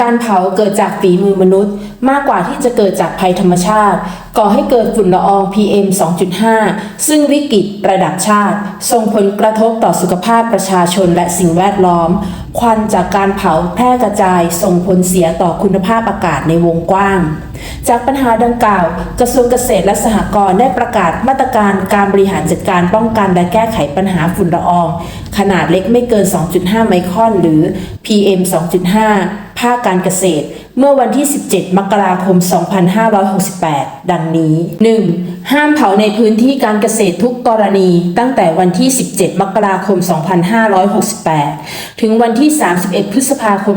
การเผาเกิดจากฝีมือมนุษย์ มากกว่าที่จะเกิดจากภัยธรรมชาติ ก่อให้เกิดฝุ่นละออง PM 2.5 ซึ่งวิกฤตระดับชาติ ส่งผลกระทบต่อสุขภาพประชาชนและสิ่งแวดล้อม ควันจากการเผาแพร่กระจาย ส่งผลเสียต่อคุณภาพอากาศในวงกว้าง จากปัญหาดังกล่าว กระทรวงเกษตรและสหกรณ์ได้ประกาศมาตรการการบริหารจัดการป้องกันและแก้ไขปัญหาฝุ่นละออง ขนาดเล็กไม่เกิน 2.5 ไมครอนหรือ PM 2.5 ภาคการเกษตร เมื่อวันที่ 17 มกราคม 2568 ดังนี้ 1. ห้ามเผาในพื้นที่การเกษตรทุกกรณี ตั้งแต่วันที่ 17 มกราคม 2568 ถึงวันที่ 31 พฤษภาคม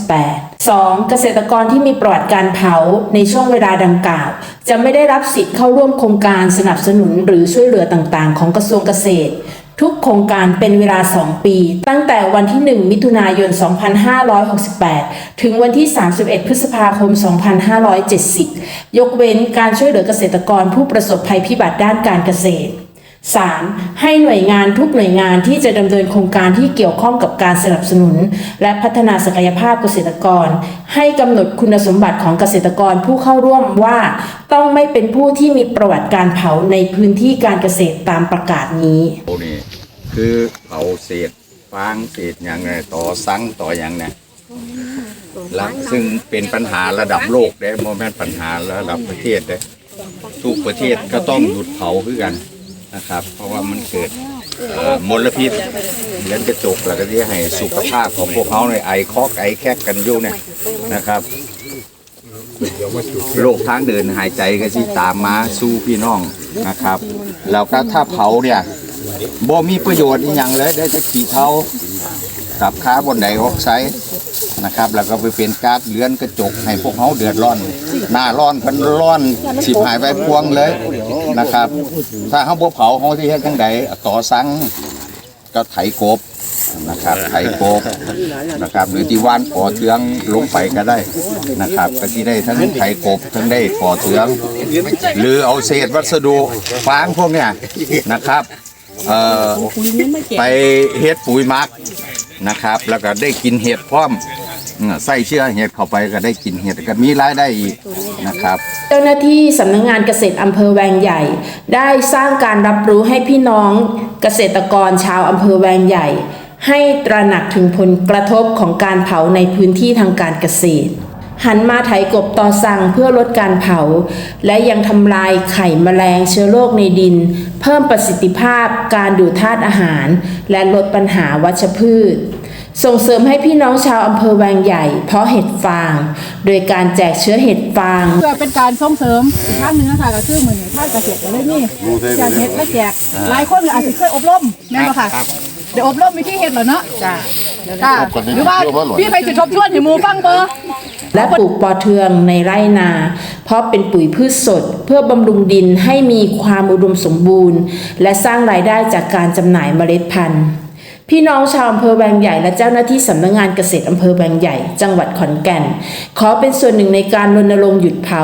2568 2. เกษตรกรที่มีประวัติการเผาในช่วงเวลาดังกล่าว จะไม่ได้รับสิทธิ์เข้าร่วมโครงการสนับสนุนหรือช่วยเหลือต่างๆ ของกระทรวงเกษตร ทุกโครงการเป็นเวลา 2 ปี ตั้งแต่วันที่ 1 มิถุนายน 2568 ถึงวันที่ 31 พฤษภาคม 2570 ยกเว้นการช่วยเหลือเกษตรกรผู้ประสบภัยพิบัติด้านการเกษตร 3. ให้หน่วยงานทุกหน่วยงานที่จะดำเนินโครงการที่เกี่ยวข้องกับการสนับสนุน และพัฒนาศักยภาพเกษตรกร ให้กำหนดคุณสมบัติของเกษตรกรผู้เข้าร่วมว่า ต้องไม่เป็นผู้ที่มีประวัติการเผาในพื้นที่การเกษตรตามประกาศนี้โอ้นี่คือเผาเศษฟางเศษอย่างไงต่อสังต่ออย่างเนี่ยแล้วซึ่งเป็นปัญหาระดับโลกเด้โมแม่นปัญหาระดับประเทศเด้ทุกประเทศก็ต้องหยุดเผาคือกัน นะครับ เพราะว่ามันเกิดเอ่อมลพิษเลนกระจกแล้วก็ที่ให้สุขภาพของพวกเขาในยไอคอกไอแคกกันอยู่เนี่ยนะครับโรคทางเดินหายใจก็สิตามมาสู่พี่น้องนะครับ แล้วก็ถ้าเผาเนี่ยบ่มีประโยชน์อีหยังเลยได้จะขี่เท้ากับคาร์บอนไดออกไซด์ นะครับ แล้วก็ไปเป็นก๊าซเลือนกระจกให้พวกเขาเดือดร้อน หน้าร้อนกันร้อนสิบหายไปพวงเลยนะครับ ถ้าเขาบ่เผาเขาที่เฮ็ดจังไดต่อสังก็ไถกบนะครับไถกบนะครับ หรือที่ว่านปอเทืองลงไปก็ได้นะครับ ก็ที่ได้ทั้งไถกบทั้งได้ปอเทือง หรือเอาเศษวัสดุฟางพวกเนี้ยนะครับเอ่อไปเฮ็ดปุ๋ยมักนะครับ แล้วก็ได้กินเห็ดพร้อม อืมใส่เชื้อเห็ดเข้าไปก็ได้กินเห็ดก็มีรายได้อีกนะครับ เจ้าหน้าที่สำนักงงานเกษตรอำเภอแวงใหญ่ ได้สร้างการรับรู้ให้พี่น้องเกษตรกรชาวอำเภอแวงใหญ่ ให้ตระหนักถึงผลกระทบของการเผาในพื้นที่ทางการเกษตร หันมาไถกบต่อสั่งเพื่อลดการเผา และยังทำลายไข่แมลงเชื้อโรคในดิน เพิ่มประสิทธิภาพการดูดธาตุอาหาร และลดปัญหาวัชพืช ส่งเสริมให้พี่น้องชาวอำเภอแวงใหญ่ เพาะเห็ดฟาง โดยการแจกเชื้อเห็ดฟาง เพื่อเป็นการส่งเสริมอีกครั้งหนึ่งนะคะก็คือเหมือนภาคเกษตรก็เลยนี่อยากเฮ็ดและแจกหลายคนก็อาจจะเคยอบรมแม่นบ่ค่ะ เดี๋ยวอบรมวิธีเฮ็ดแล้วเนาะจ้าจ้าหรือว่าพี่ไปสิทบทวนให้หมู่ฟังเบอร์และปลูกปอเทืองในไร่นา เพราะเป็นปุ๋ยพืชสด เพื่อบำรุงดินให้มีความอุดมสมบูรณ์ และสร้างรายได้จากการจำหน่ายเมล็ดพันธุ์ พี่น้องชาวอำเภอแวงใหญ่และเจ้าหน้าที่สำนักงานเกษตรอำเภอแวงใหญ่ จังหวัดขอนแก่น ขอเป็นส่วนหนึ่งในการรณรงค์หยุดเผา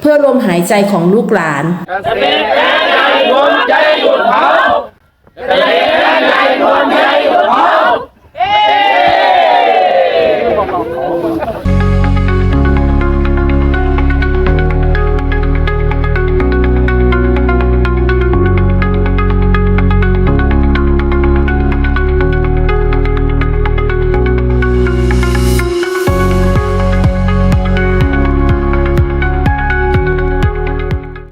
เพื่อลมหายใจของลูกหลานเกษตรแก้ไขรวมใจหยุดเผาเกษตร